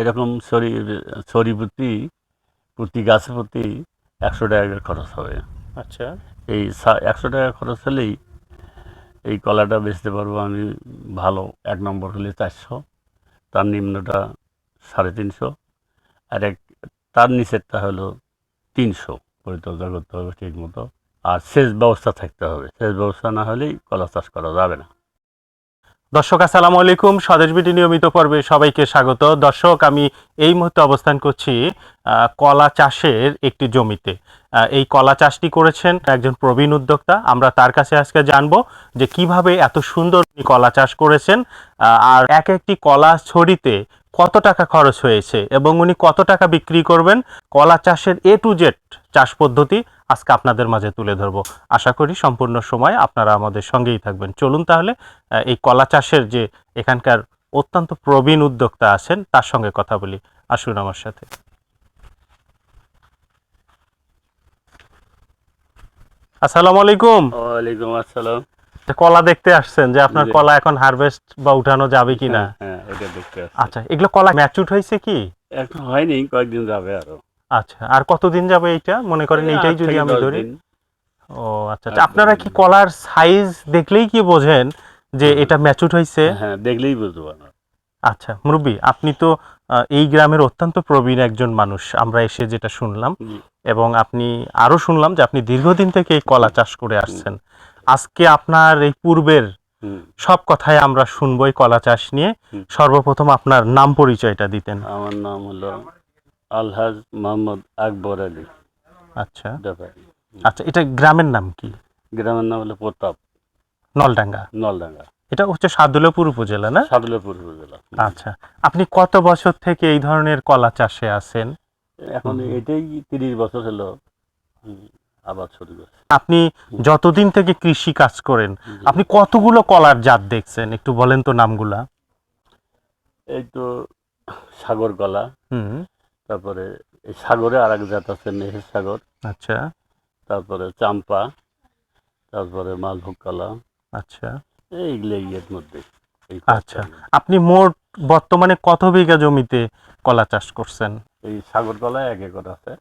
এরকম sorry sorry প্রতি প্রতি গাছে প্রতি একশো টাকা খরচ হবে। আচ্ছা। এই একশো টাকা খরচ হলেই এই কলাটা বেচতে পারব আমি ভালো এক নম্বর হলে চারশো তার নিম্নটা সাড়ে তিনশো আর এক তার নিচেরটা হলো তিনশো পরিচর্যা করতে হবে ঠিক মতো আর সেচ ব্যবস্থা থাকতে হবে। সেচ ব্যবস্থা না হলেই কলা চাষ করা যাবে না। দর্শক, আসসালামু আলাইকুম। স্বদেশ বিটি নিয়মিত পর্বে সবাইকে স্বাগত। দর্শক, আমি এই মুহূর্তে অবস্থান করছি কলা চাষের একটি জমিতে। এই কলা চাষটি করেছেন একজন প্রবীণ উদ্যোক্তা। আমরা তার কাছে আজকে জানব যে কীভাবে এত সুন্দর কলা চাষ করেছেন আর এক একটি কলা ছড়িতে কত টাকা খরচ হয়েছে এবং উনি কত টাকা বিক্রি করবেন। কলা চাষের এ টু জেড চাষ পদ্ধতি আজকে আপনাদের মাঝে তুলে ধরবো। আশা করি সম্পূর্ণ সময় আপনারা আমাদের সঙ্গেই থাকবেন। চলুন তাহলে এই কলা চাষের যে এখানকার অত্যন্ত প্রবীণ উদ্যোক্তা আছেন তার সঙ্গে কথা বলি। আসুন আমার সাথে। আসসালামু আলাইকুম। ওয়ালাইকুম আসসালাম। কলা দেখতে আসছেন যে আপনার কলা এখন হারভেস্ট বা উঠানো যাবে কিনা? হ্যাঁ এটা দেখতে আচ্ছা এগুলো কলা ম্যাচুট হয়েছে কি? এখন হয়নি কয়েকদিন যাবে আরও। আচ্ছা আর কতদিন যাবে এইটা? মনে করেন এইটাই যদি আমি ধরি। ও আচ্ছা আপনারা কি কলার সাইজ দেখলেই কি বোঝেন যে এটা ম্যাচুট হয়েছে? হ্যাঁ দেখলেই বুঝতে আচ্ছা মুরব্বী আপনি তো এই গ্রামের অত্যন্ত প্রবীণ একজন মানুষ। আমরা এসে যেটা শুনলাম এবং আপনি আরও শুনলাম যে আপনি দীর্ঘদিন থেকে এই কলা চাষ করে আসছেন। আজকে আপনার এই পূর্বের সব কথাই আমরা শুনব এই কলা চাষ নিয়ে। সর্বপ্রথম আপনার নাম পরিচয়টা দিতেন। আমার নাম হলো আলহাজ মোহাম্মদ আকবর আলী। আচ্ছা। ব্যাপারী। আচ্ছা এটা গ্রামের নাম কি? গ্রামের নাম হলো প্রতাপ। নলডাঙ্গা। নলডাঙ্গা। এটা হচ্ছে সাদুল্যপুর উপজেলা না? সাদুল্লাপুর উপজেলা। আচ্ছা। আপনি কত বছর থেকে এই ধরনের কলা চাষে আছেন? এখন এটাই তিরিশ বছর হলো আবাদ শুরু করছে। আপনি যতদিন থেকে কৃষি কাজ করেন আপনি কতগুলো কলার জাত দেখছেন? একটু বলেন তো নামগুলা। এই তো সাগর কলা হুম। তারপরে এই সাগরে আর এক জাত আছে মেহের সাগর। আচ্ছা। তারপরে চাম্পা তারপরে মালভোগ কলা আচ্ছা। এইগুলো ইয়ের মধ্যে। আচ্ছা। আপনি মোট বর্তমানে কত বিঘা জমিতে কলা চাষ করছেন? এই সাগর কলা এক একর আছে।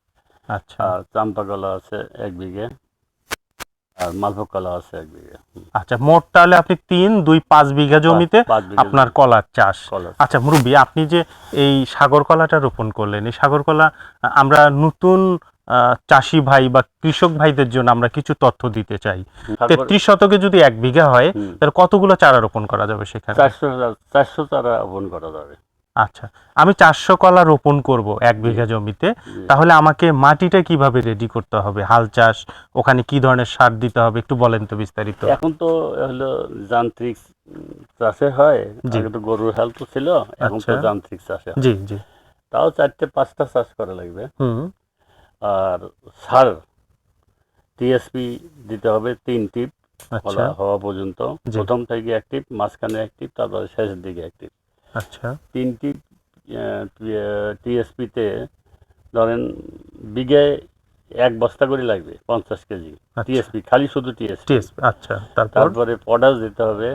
আচ্ছা। আর চাম্পা কলা আছে এক বিঘে। আর মালভোগ কলা আছে এক বিঘে। আচ্ছা মোট তাহলে আপনি তিন দুই পাঁচ বিঘা জমিতে আপনার কলার চাষ। আচ্ছা মুরব্বী আপনি যে এই সাগর কলাটা রোপণ করলেন এই সাগর কলা আমরা নতুন চাষি ভাই বা কৃষক ভাইদের জন্য আমরা কিছু তথ্য দিতে চাই। তেত্রিশ শতকে যদি এক বিঘা হয় তাহলে কতগুলো চারা রোপণ করা যাবে সেখানে? চারশো চারশো চারা রোপণ করা যাবে। আচ্ছা আমি চারশো কলা রোপণ করব এক বিঘা জমিতে। তাহলে আমাকে মাটিটা কীভাবে রেডি করতে হবে? হাল চাষ ওখানে কি ধরনের সার দিতে হবে? একটু বলেন তো বিস্তারিত। এখন তো হলো যান্ত্রিক চাষে হয়। আগে তো গরুর হাল তো ছিল এখন তো আচ্ছা। যান্ত্রিক চাষে জি জি। তাও চারটে পাঁচটা চাষ করা লাগবে। হুম। আর সার টিএসপি দিতে হবে তিন টিপ আচ্ছা। হওয়া পর্যন্ত। প্রথম থেকে এক টিপ মাঝখানে এক টিপ তারপরে শেষের দিকে এক টিপ। আচ্ছা। তিন টিপ টিএসপিতে ধরেন বিঘে এক বস্তা করে লাগবে পঞ্চাশ কেজি। আচ্ছা। টিএসপি খালি শুধু টিএসপি। আচ্ছা। তারপরে? পটাশ দিতে হবে।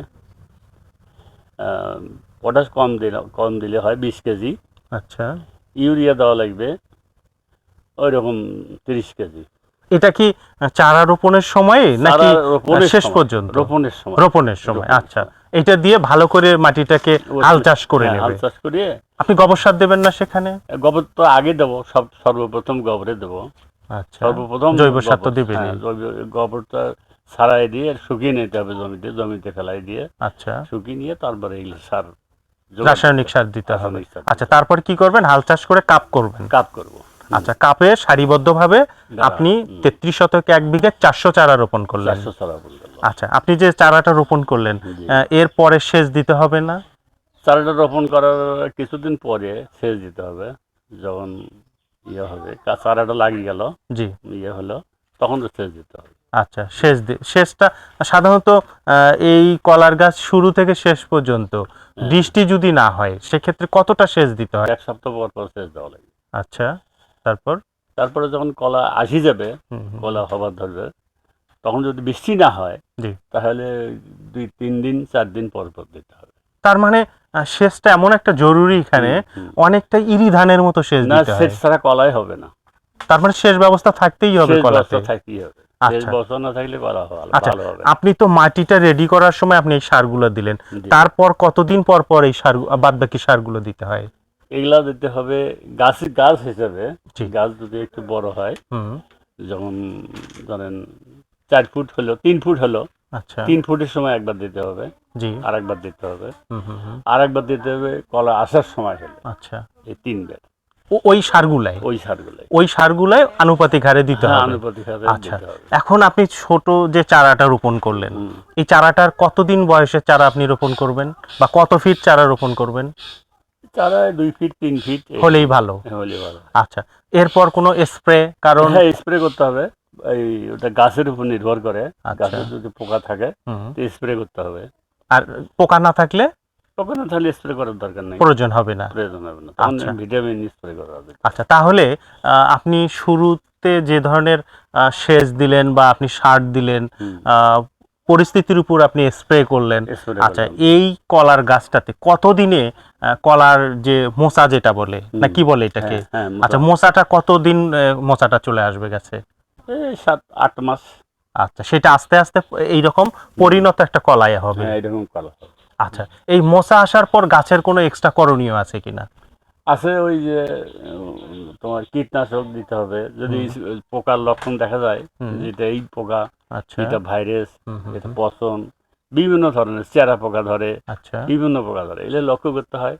পটাশ কম দিলে কম দিলে হয় বিশ কেজি। আচ্ছা। ইউরিয়া দেওয়া লাগবে ওই রকম তিরিশ কেজি। এটা কি চারা রোপণের সময় নাকি শেষ পর্যন্ত? রোপণের সময়। রোপণের সময় আচ্ছা। এটা দিয়ে ভালো করে মাটিটাকে হাল চাষ করে হ্যাঁ, হাল চাষ করিয়ে আপনি গোবর সার দেবেন না সেখানে? গোবর তো আগে দেবো সব সর্বপ্রথম গোবরে দেবো। আচ্ছা সর্বপ্রথম জৈব সার তো জৈব- গোবরটা ছাড়াই দিয়ে শুকিয়ে নিতে হবে জমিতে জমিতে ফেলাই দিয়ে। আচ্ছা। শুকিয়ে নিয়ে তারপরে এগুলো সার রাসায়নিক সার দিতে হবে। আচ্ছা তারপর কি করবেন? হাল চাষ করে কাপ করবেন। কাপ করব। আচ্ছা কাপে সারিবদ্ধভাবে আপনি তেত্রিশ শতকে এক বিঘে চারশো চারা রোপণ করলেন। চারশো চারা গেল। আচ্ছা আপনি যে চারাটা রোপণ করলেন। এর পরে সেচ দিতে হবে না চারাটা রোপণ করার কিছুদিন পরে সেচ দিতে হবে যখন ইয়ে হবে চারাটা লাগিয়ে গেল জি ইয়ে হলো তখন তো সেচ দিতে হবে আচ্ছা দি- সেচটা সাধারণত এই কলার গাছ শুরু থেকে শেষ পর্যন্ত হ্যাঁ। বৃষ্টি যদি না হয় সেক্ষেত্রে কতটা সেচ দিতে হয় এক সপ্তাহ পর পর সেচ দেওয়া লাগে আচ্ছা তারপর তারপরে যখন কলা আসি যাবে। কলা হবার ধরবে তখন যদি বৃষ্টি না হয় তাহলে দুই তিন দিন চার দিন পর পর দিতে হবে। তার মানে সেচটা এমন একটা জরুরি এখানে অনেকটা ইরি ধানের মতো সেচ না সেচ ছাড়া কলাই হবে না। তার মানে সেচ ব্যবস্থা থাকতেই হবে কলাতে? থাকতেই হবে। আচ্ছা। আচ্ছা। আপনি তো মাটিটা রেডি করার সময় আপনি এই সারগুলো দিলেন। তারপর কতদিন পর পর এই সার বাদ বাকি সারগুলো দিতে হয়? এগুলা দিতে হবে গাছ গাছ হিসেবে। গাছ যদি একটু বড় হয় হুম। যেমন ধরেন চার ফুট হলো তিন ফুট হলো। আচ্ছা। তিন ফুটের সময় একবার দিতে হবে। জি। আর একবার দিতে হবে। আর একবার দিতে হবে কলা আসার সময় হলে। আচ্ছা। এই তিনবার। ওই সারগুলাই? ওই সারগুলো ওই সারগুলাই আনুপাতিক হারে দিতে হ্যাঁ হবে? আনুপাতিক হারে আচ্ছা। এখন আপনি ছোট যে চারাটা রোপণ করলেন এই চারাটার কতদিন বয়সের চারা আপনি রোপণ করবেন? বা কত ফিট চারা রোপণ করবেন? চারায় দুই ফিট তিন ফিট হলেই ভালো। হলে ভালো। আচ্ছা। এরপর কোনো স্প্রে? কারণ হ্যাঁ স্প্রে করতে হবে। এই ওটা গাছের উপর নির্ভর করে আচ্ছা। গাছের যদি পোকা থাকে তো স্প্রে করতে হবে। আর পোকা না থাকলে? পোকা না তাহলে স্প্রে করার দরকার নেই। প্রয়োজন হবে না। প্রয়োজন হবে না। তখন আচ্ছা। ভিটামিন স্প্রে করা হবে। আচ্ছা তাহলে আপনি শুরুতে যে ধরনের সেচ দিলেন বা আপনি সার দিলেন আহ, পরিস্থিতির উপর আপনি স্প্রে করলেন আচ্ছা এই কলার গাছটাতে কতদিনে কলার যে মোচা যেটা বলে না কি বলে এটাকে? হ্যাঁ, হ্যাঁ, আচ্ছা মোচাটা কতদিন মোচাটা চলে আসবে গাছে? সাত আট মাস। আচ্ছা সেটা আস্তে আস্তে এইরকম পরিণত একটা কলায় হবে। হ্যাঁ এরকম কলা আচ্ছা এই মোচা আসার পর গাছের কোনো এক্সট্রা করণীয় আছে কিনা? আছে ওই যে তোমার কীটনাশক দিতে হবে। যদি পোকার লক্ষণ দেখা যায়। যেটা এই পোকা আচ্ছা। এটা ভাইরাস এটা পচন বিভিন্ন ধরনের চেরা পোকা ধরে আচ্ছা। বিভিন্ন পোকা ধরে। এগুলো লক্ষ্য করতে হয়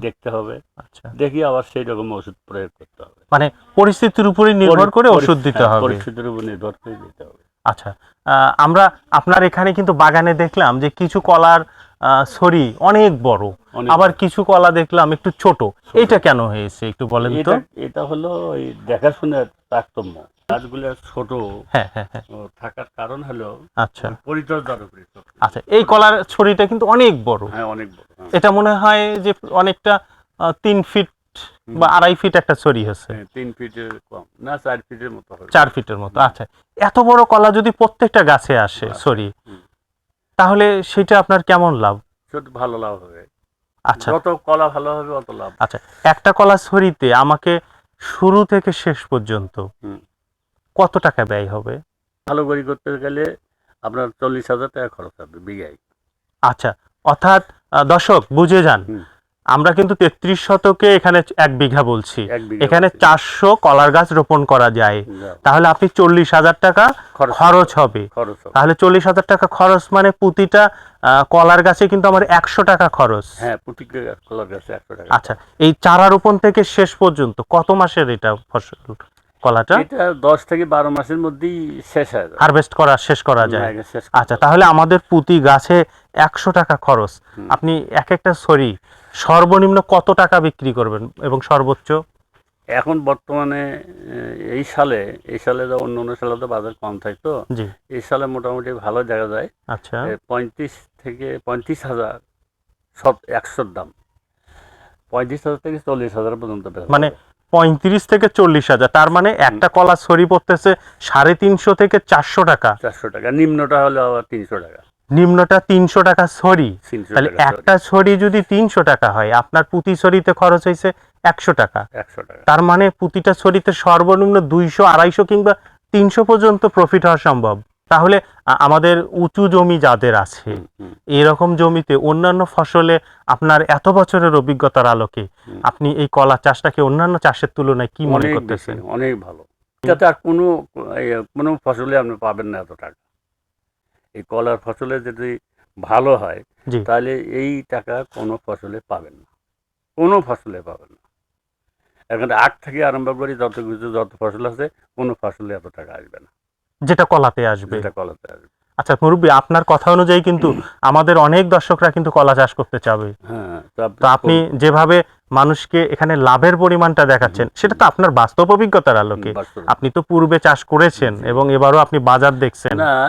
দেখতে হবে। আচ্ছা। দেখি আবার সেই রকম ওষুধ প্রয়োগ করতে হবে। মানে পরিস্থিতির উপরে নির্ভর করে ওষুধ দিতে হ্যাঁ, হবে। পরিস্থিতির উপর নির্ভর করে দিতে হবে। আচ্ছা। আমরা আপনার এখানে কিন্তু বাগানে দেখলাম যে কিছু কলার আহ, ছড়ি অনেক বড়। আবার কিছু কলা দেখলাম একটু ছোট। এটা কেন হয়েছে? একটু বলেন তো। এটা এটা হলো ওই দেখাশোনার তারতম্য। গাছগুলো ছোট হ্যাঁ হ্যাঁ হ্যাঁ। থাকার কারণ হলো আচ্ছা। পরিচর্যার উপরে আচ্ছা এই কলার ছড়িটা কিন্তু অনেক বড়। হ্যাঁ অনেক বড়। এটা মনে হয় যে অনেকটা তিন ফিট বা আড়াই ফিট একটা ছড়ি হচ্ছে। তিন ফিটের কম না চার ফিটের মতো হবে। চার ফিটের মতো আচ্ছা। এত বড় কলা যদি প্রত্যেকটা গাছে আসে ছড়ি তাহলে সেটা আপনার কেমন লাভ? ছোট ভালো লাভ হবে। আচ্ছা। যত কলা ভালো হবে অত লাভ। আচ্ছা একটা কলা ছড়িতে আমাকে শুরু থেকে শেষ পর্যন্ত। কত টাকা ব্যয় হবে? ভালো করে করতে গেলে আপনার চল্লিশ হাজার টাকা খরচ হবে বিঘায়। আচ্ছা অর্থাৎ দর্শক বুঝে যান। আমরা কিন্তু তেত্রিশ শতকে এখানে এক বিঘা বলছি। এখানে চারশো কলার গাছ রোপণ করা যায়। তাহলে আপনি চল্লিশ হাজার টাকা খরচ হবে। তাহলে চল্লিশ হাজার টাকা খরচ মানে প্রতিটা কলার গাছে কিন্তু আমার একশো টাকা খরচ। হ্যাঁ আচ্ছা এই চারা রোপণ থেকে শেষ পর্যন্ত কত মাসের এটা ফসল? কলাটা? এটা দশ থেকে বারো মাসের মধ্যেই শেষ হয়ে হারভেস্ট করা শেষ করা যায়। হ্যাঁ, আচ্ছা তাহলে আমাদের প্রতি গাছে একশো টাকা খরচ। আপনি এক একটা সরি সর্বনিম্ন কত টাকা বিক্রি করবেন এবং সর্বোচ্চ? এখন বর্তমানে এই সালে এই সালে তো অন্য অন্য সালে তো বাজার কম থাকতো এই সালে মোটামুটি ভালো দেখা যায়। আচ্ছা। পঁয়ত্রিশ থেকে পঁয়ত্রিশ হাজার সব একশোর দাম। পঁয়ত্রিশ হাজার থেকে চল্লিশ হাজার পর্যন্ত মানে। পঁয়ত্রিশ থেকে চল্লিশ হাজার। তার মানে একটা কলা ছড়ি পড়তেছে সাড়ে তিনশো থেকে চারশো টাকা। চারশো টাকা। নিম্নটা হলো আবার তিনশো টাকা। নিম্নটা তিনশো টাকা ছড়ি। তিনশো তাহলে একটা ছড়ি যদি তিনশো টাকা হয় আপনার প্রতি ছড়িতে খরচ হয়েছে একশো টাকা। একশো টাকা। তার মানে প্রতিটা ছড়িতে সর্বনিম্ন দুইশো আড়াইশো কিংবা তিনশো পর্যন্ত প্রফিট হওয়া সম্ভব। তাহলে আমাদের উঁচু জমি যাদের আছে এরকম জমিতে অন্যান্য ফসলে আপনার এত বছরের অভিজ্ঞতার আলোকে আপনি এই কলা চাষটাকে অন্যান্য চাষের তুলনায় কি মনে করতেছেন? অনেক ভালো। এটাতে আর কোনো কোনো ফসলে আপনি পাবেন না এত টাকা। এই কলার ফসলে যদি ভালো হয় তাহলে এই টাকা কোনো ফসলে পাবেন না। কোনো ফসলে পাবেন না। এখন আখ থেকে আরম্ভ করি যত কিছু যত ফসল আছে কোনো ফসলে এত টাকা আসবে না। যেটা কলাতে আসবে। যেটা কলাতে আসবে। আচ্ছা মুরব্বী আপনার কথা অনুযায়ী কিন্তু আমাদের অনেক দর্শকরা কিন্তু কলা চাষ করতে চাবে। হ্যাঁ তো আপনি যেভাবে মানুষকে এখানে লাভের পরিমাণটা দেখাচ্ছেন সেটা তো আপনার বাস্তব অভিজ্ঞতার আলোকে। আপনি তো পূর্বে চাষ করেছেন এবং এবারও আপনি বাজার দেখছেন। না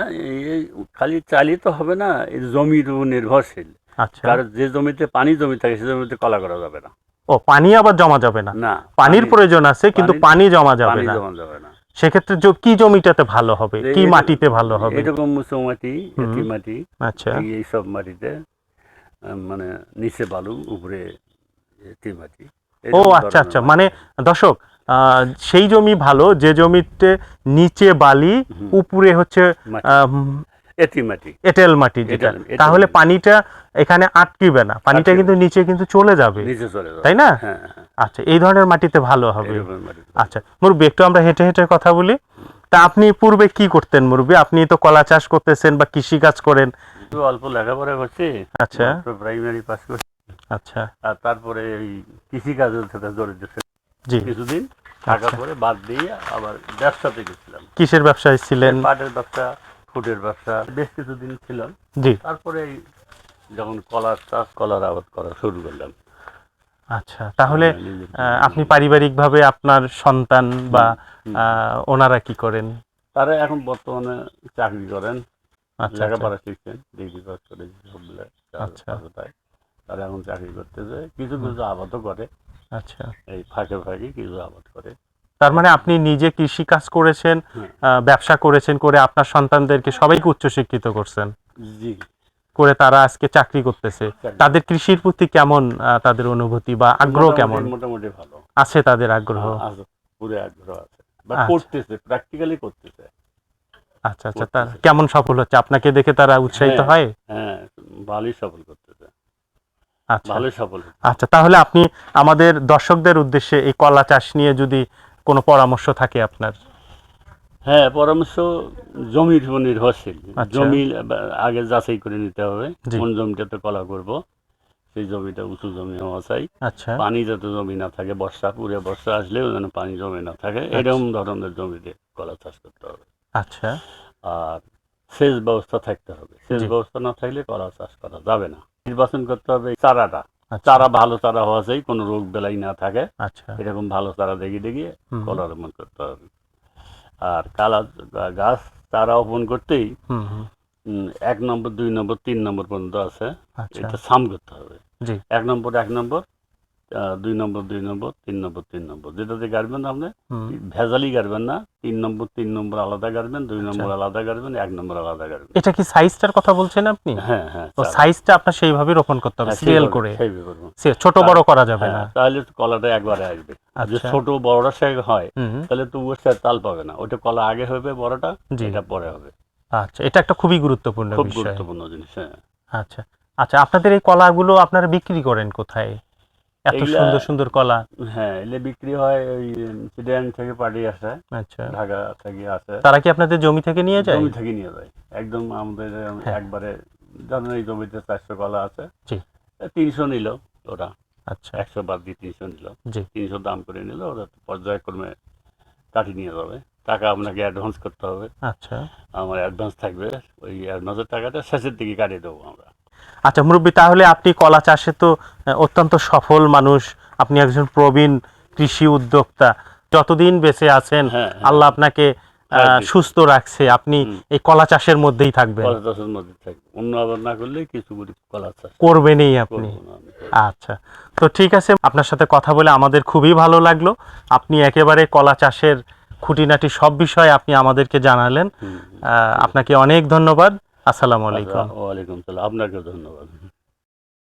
খালি চালিয়ে তো হবে না জমির উপর নির্ভরশীল। আচ্ছা। কারণ যে জমিতে পানি জমি থাকে সে জমিতে কলা করা যাবে না। ও পানি আবার জমা যাবে না? না পানির প্রয়োজন আছে কিন্তু পানি- পানি জমা যাবে পানি না। জমা যাবে না। সেক্ষেত্রে কি জমিটাতে ভালো হবে? কি মাটিতে ভালো হবে? এরকম মুসো মাটি এটি মাটি আচ্ছা। এই- সব মাটিতে মানে নিচে বালু উপরে এটি মাটি ও আচ্ছা আচ্ছা। মানে দর্শক আহ, সেই জমি ভালো যে জমিতে নিচে বালি উপরে হচ্ছে এটি মাটি। এঁটেল মাটি যেটা। তাহলে পানিটা এখানে আটকিবে না। পানিটা কিন্তু নিচে কিন্তু চলে যাবে। নিচে চলে যাবে। তাই না? হ্যাঁ হ্যাঁ। আচ্ছা এই ধরনের মাটিতে ভালো হবে। আচ্ছা মুরব্বী একটু আমরা হেঁটে হেঁটে কথা বলি। তা আপনি পূর্বে কি করতেন মুরব্বী? আপনি তো কলা চাষ করতেছেন বা কৃষি কাজ করেন। অল্প লেখাপড়া করছি। আচ্ছা। প্রাইমারি পাস করছি। আচ্ছা। আর তারপরে এই কৃষিকাজের সাথে জড়িত জি। কিছুদিন থাকার আচ্ছা। পরে বাদ দিয়ে আবার ব্যবসাতে গেছিলাম। কিসের ব্যবসায় ছিলেন? পাটের ব্যবসা ফুটের ব্যবসা বেশ কিছুদিন ছিলাম জি। তারপরে যখন কলার চাষ কলার আবাদ করা শুরু করলাম। আচ্ছা তাহলে আপনি পারিবারিকভাবে আপনার সন্তান বা ওনারা কি করেন? তারা এখন বর্তমানে চাকরি করেন আচ্ছা আচ্ছা। লেখাপড়া শিখছেন ডিগ্রি পাস করে সবগুলো আচ্ছা। তারা এখন চাকরি করতেছে কিছু কিছু আবাদও করে। আচ্ছা। এই ফাঁকে ফাঁকে কিছু আবাদ করে। তার মানে আপনি নিজে কৃষি কাজ করেছেন হ্যাঁ। ব্যবসা করেছেন করে আপনার সন্তানদেরকে সবাইকে উচ্চশিক্ষিত করছেন। জি। করে তারা আজকে চাকরি করতেছে। তাদের কৃষির প্রতি কেমন তাদের অনুভূতি বা আগ্রহ কেমন? মোটামুটি ভালো। আছে তাদের আগ্রহ? পুরো আগ্রহ আছে। বা আচ্ছা। করতেছে প্র্যাকটিক্যালি করতেছে। আচ্ছা আচ্ছা তার কেমন সফল হচ্ছে? আপনাকে দেখে তারা উৎসাহিত হ্যাঁ। হয়? হ্যাঁ ভালোই সফল করতেছে। আচ্ছা। ভালোই সফল আচ্ছা তাহলে আপনি আমাদের দর্শকদের উদ্দেশ্যে এই কলা চাষ নিয়ে যদি কোনো পরামর্শ থাকে আপনার? হ্যাঁ পরামর্শ জমির উপর নির্ভরশীল। আচ্ছা। জমি আগে যাচাই করে নিতে হবে। কোন জমিটাতে কলা করব সেই জমিটা উঁচু জমি হওয়া চাই। আচ্ছা। পানি যাতে জমি না থাকে বর্ষা পুরে বর্ষা আসলেও যেন পানি জমি না থাকে আচ্ছা। এরকম ধরনের জমিতে কলা চাষ করতে হবে। আচ্ছা। আর সেচ ব্যবস্থা থাকতে হবে। সেচ ব্যবস্থা না থাকলে কলা চাষ করা যাবে না। নির্বাচন করতে হবে চারাটা। চারা ভালো চারা হওয়া চাই কোনো রোগ বেলাই না থাকে। আচ্ছা। এরকম ভালো চারা দেখি দেখি কলার কলা রোপণ করতে হবে। আর কালা গাছ চারা রোপণ করতেই এক নম্বর দুই নম্বর তিন নম্বর পর্যন্ত আছে। আচ্ছা। এটা সাম করতে হবে। এক নম্বর এক নম্বর দুই নম্বর দুই নম্বর তিন নম্বর তিন নম্বর। যেটাতে গাড়বেন আপনি ভেজালি গাড়বেন না। তিন নম্বর তিন নম্বর আলাদা গাড়বেন দুই আচ্ছা। নম্বর আলাদা গাড়বেন এক নম্বর আলাদা গাড়বেন। এটা কি সাইজটার কথা বলছেন আপনি? হ্যাঁ হ্যাঁ তো। সাইজটা আপনার সেইভাবে রোপণ করতে হবে হ্যাঁ, সিরিয়াল করে। সেইভাবে ছোট বড় করা যাবে না। হ্যাঁ, তাহলে কলাটা একবারে আসবে। যদি আচ্ছা। ছোট বড়টা সে হয় তাহলে তো ওর সাথে তাল পাবে না। ওটা কলা আগে হবে বড়টা এটা পরে হবে। আচ্ছা এটা একটা খুবই গুরুত্বপূর্ণ খুব গুরুত্বপূর্ণ জিনিস হ্যাঁ। আচ্ছা। আচ্ছা আপনাদের এই কলাগুলো আপনারা বিক্রি করেন কোথায়? এত সুন্দর সুন্দর কলা। হ্যাঁ এলে বিক্রি হয় ওই চিডিয়াং থেকে পার্টি আসে আচ্ছা। ঢাকা থেকে আসে। তারা কি আপনাদের জমি থেকে নিয়ে যায়? জমি থেকে নিয়ে যায়। একদম আমাদের হ্যাঁ। একবারে ধরেন এই জমিতে চারশো কলা আছে। জি। তিনশো নিল ওরা। আচ্ছা। একশো বাদ দিয়ে তিনশো নিল। জি। তিনশো দাম করে নিল ওরা পর্যায়ক্রমে কাটি নিয়ে যাবে। টাকা আপনাকে অ্যাডভান্স করতে হবে। আচ্ছা। আমার অ্যাডভান্স থাকবে। ওই অ্যাডভান্সের টাকাটা শেষের দিকে কাটিয়ে দেবো আমরা। আচ্ছা মুরব্বী তাহলে আপনি কলা চাষে তো অত্যন্ত সফল মানুষ। আপনি একজন প্রবীণ কৃষি উদ্যোক্তা। যতদিন বেঁচে আছেন হ্যাঁ আল্লাহ আপনাকে আহ, হ্যাঁ, সুস্থ রাখছে। আপনি এই কলা চাষের মধ্যেই থাকবেন। কলা চাষের মধ্যে অন্য আবার না করলে কিছু কলা চাষ। করবেনই আপনি। আচ্ছা তো ঠিক আছে আপনার সাথে কথা বলে আমাদের খুবই ভালো লাগল। আপনি একেবারে কলা চাষের খুঁটিনাটি সব বিষয়ে আপনি আমাদেরকে জানালেন। আপনাকে অনেক ধন্যবাদ। আসসালামু আলাইকুম। ওয়া ওয়ালাইকুম সালাম। আপনাকে ধন্যবাদ।